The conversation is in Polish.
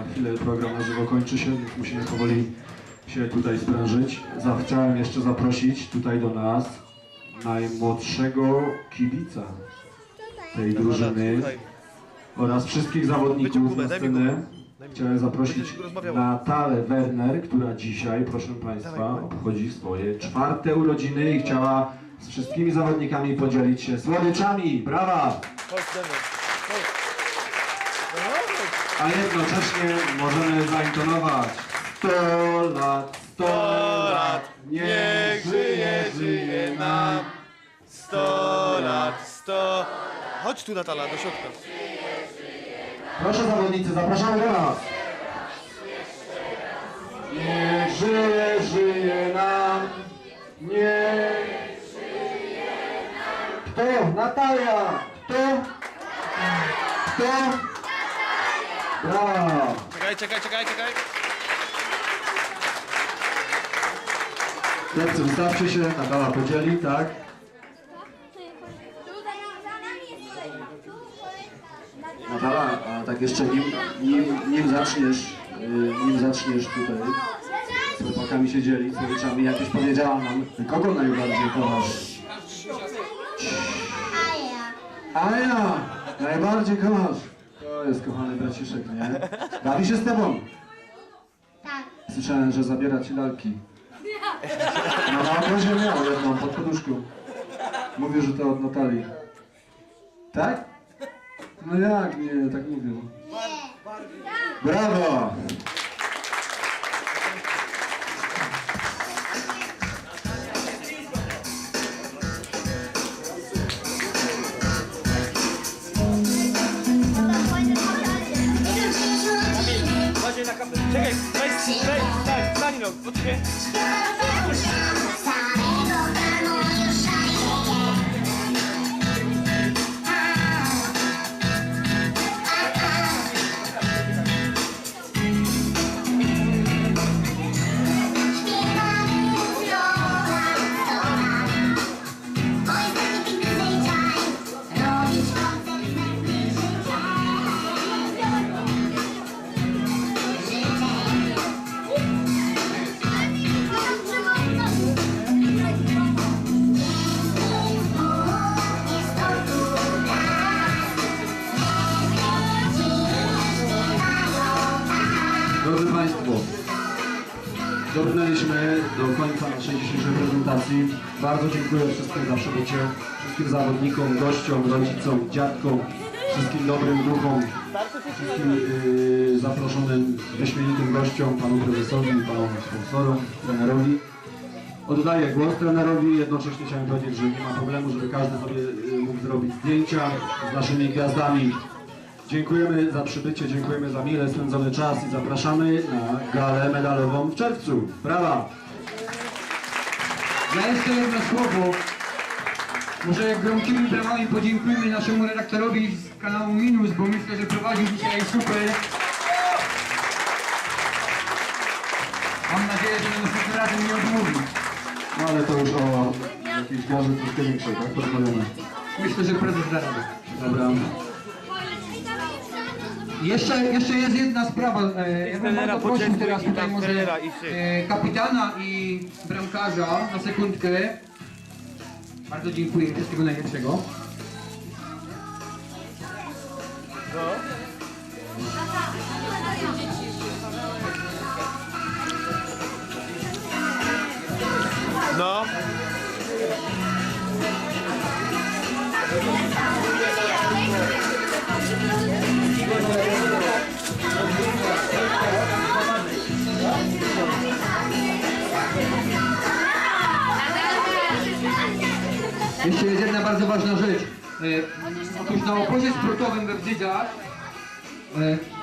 za chwilę program na żywo kończy się, więc musimy powoli się tutaj sprężyć. Za, chciałem jeszcze zaprosić tutaj do nas najmłodszego kibica tej drużyny oraz wszystkich zawodników na scenę. Chciałem zaprosić. Natalę Werner, która dzisiaj, proszę Państwa, obchodzi swoje czwarte urodziny i chciała z wszystkimi zawodnikami podzielić się słodyczami. Brawa! Chodź, Damian. Chodź. No, chodź. A jednocześnie możemy zaintonować 100 lat, 100 lat, niech żyje, żyje nam. Sto lat, sto... Chodź tu Natala, do środka. Proszę zawodnicy, zapraszamy do nas. Niech żyje, żyje nam. Niech żyje nam. Kto? Natalia. Kto? Kto? Brawo. Czekaj, czekaj, czekaj, czekaj. Chłopcy, ustawcie się, Natala podzieli, tak? Tutaj za nami jest kolejna. Natala, a tak jeszcze nim, nim, nim zaczniesz, y, nim zaczniesz tutaj z chłopakami się dzielić, z rzeczami, jakbyś powiedziała nam, kogo najbardziej kochasz? Aja. Aja, najbardziej kochasz. To jest kochany braciszek, nie? Bawi się z tobą. Tak. Słyszałem, że zabiera ci lalki. No na obozie miał jedną pod poduszką. Mówię, że to od Natalii. Tak? No jak nie, tak mówią. Brawo! Stań no, dobrnęliśmy do końca naszej dzisiejszej prezentacji. Bardzo dziękuję wszystkim za przybycie, wszystkim zawodnikom, gościom, rodzicom, dziadkom, wszystkim dobrym duchom, wszystkim yy, zaproszonym wyśmienitym gościom, panu prezesowi, panu sponsorom, trenerowi. Oddaję głos trenerowi, jednocześnie chciałem powiedzieć, że nie ma problemu, żeby każdy sobie yy, mógł zrobić zdjęcia z naszymi gwiazdami. Dziękujemy za przybycie, dziękujemy za mile spędzony czas i zapraszamy na galę medalową w czerwcu. Brawa! Ja jeszcze jedno słowo. Może gromkimi brawami podziękujmy naszemu redaktorowi z kanału Minus, bo myślę, że prowadził dzisiaj super. Mam nadzieję, że następnym razem nie odmówi. No ale to już o jakiejś garze troszkę większej, tak? Porozmawiamy. Myślę, że prezes da radę. Dobra. Jeszcze, jeszcze jest jedna sprawa. E, ja bym prosił teraz tutaj może e, kapitana i bramkarza na sekundkę. Bardzo dziękuję. Wszystkiego najlepszego. No. Jeszcze jest jedna bardzo ważna rzecz. E, otóż na obozie sportowym we Wdzydzach e,